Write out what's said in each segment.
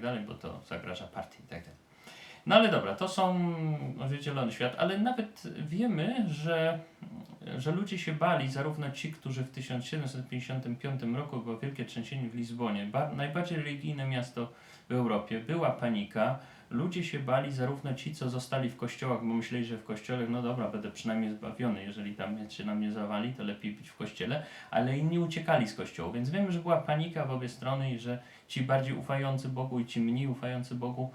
tak dalej, bo to zagraża partii i tak dalej. No ale dobra, to są odwiedzielony świat, ale nawet wiemy, że, że ludzie się bali, zarówno ci, którzy w 1755 roku było wielkie trzęsienie w Lizbonie, ba, najbardziej religijne miasto w Europie, była panika, ludzie się bali, zarówno ci, co zostali w kościołach, bo myśleli, że w kościele, no dobra, będę przynajmniej zbawiony, jeżeli tam się na mnie zawali, to lepiej być w kościele, ale inni uciekali z kościołu, więc wiemy, że była panika w obie strony i że ci bardziej ufający Bogu i ci mniej ufający Bogu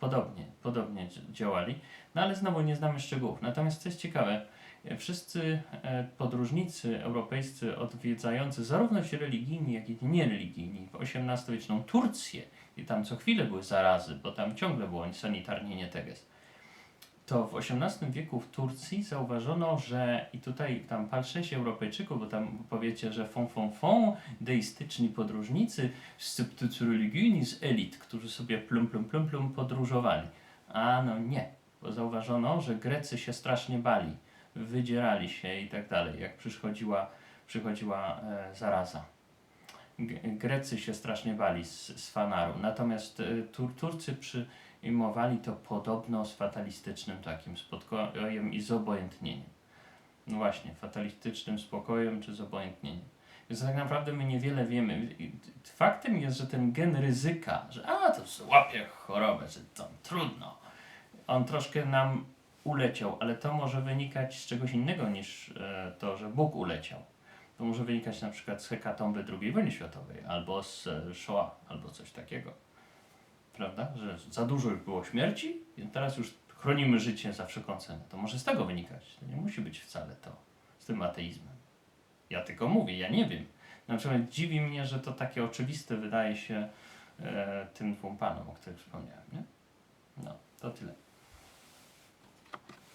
podobnie, podobnie dzi- działali. No ale znowu nie znamy szczegółów. Natomiast co jest ciekawe, e, wszyscy e, podróżnicy europejscy odwiedzający zarówno ci religijni, jak i niereligijni w XVIII-wieczną Turcję i tam co chwilę były zarazy, bo tam ciągle było sanitarnie nie teges. To w XVIII wieku w Turcji zauważono, że i tutaj tam pal sześć Europejczyków, bo tam powiecie, że fon fon fon, deistyczni podróżnicy, sceptycy religijni z elit, którzy sobie plum plum plum plum podróżowali. A no nie, bo zauważono, że Grecy się strasznie bali, wydzierali się i tak dalej, jak przychodziła, przychodziła e, zaraza. Grecy się strasznie bali z, z fanaru, natomiast e, Tur Turcy przyjmowali to podobno z fatalistycznym takim spokojem i zobojętnieniem. No właśnie, fatalistycznym spokojem czy zobojętnieniem. Więc tak naprawdę my niewiele wiemy. Faktem jest, że ten gen ryzyka, że a to złapie chorobę, że to trudno, on troszkę nam uleciał, ale to może wynikać z czegoś innego niż e, to, że Bóg uleciał. To może wynikać na przykład z hekatomby II wojny światowej, albo z e, Shoah, albo coś takiego. Prawda? Że za dużo już było śmierci, i teraz już chronimy życie za wszelką cenę. To może z tego wynikać. To nie musi być wcale to z tym ateizmem. Ja tylko mówię, ja nie wiem. Na przykład dziwi mnie, że to takie oczywiste wydaje się e, tym dwóm panom, o których wspomniałem. Nie? No, to tyle.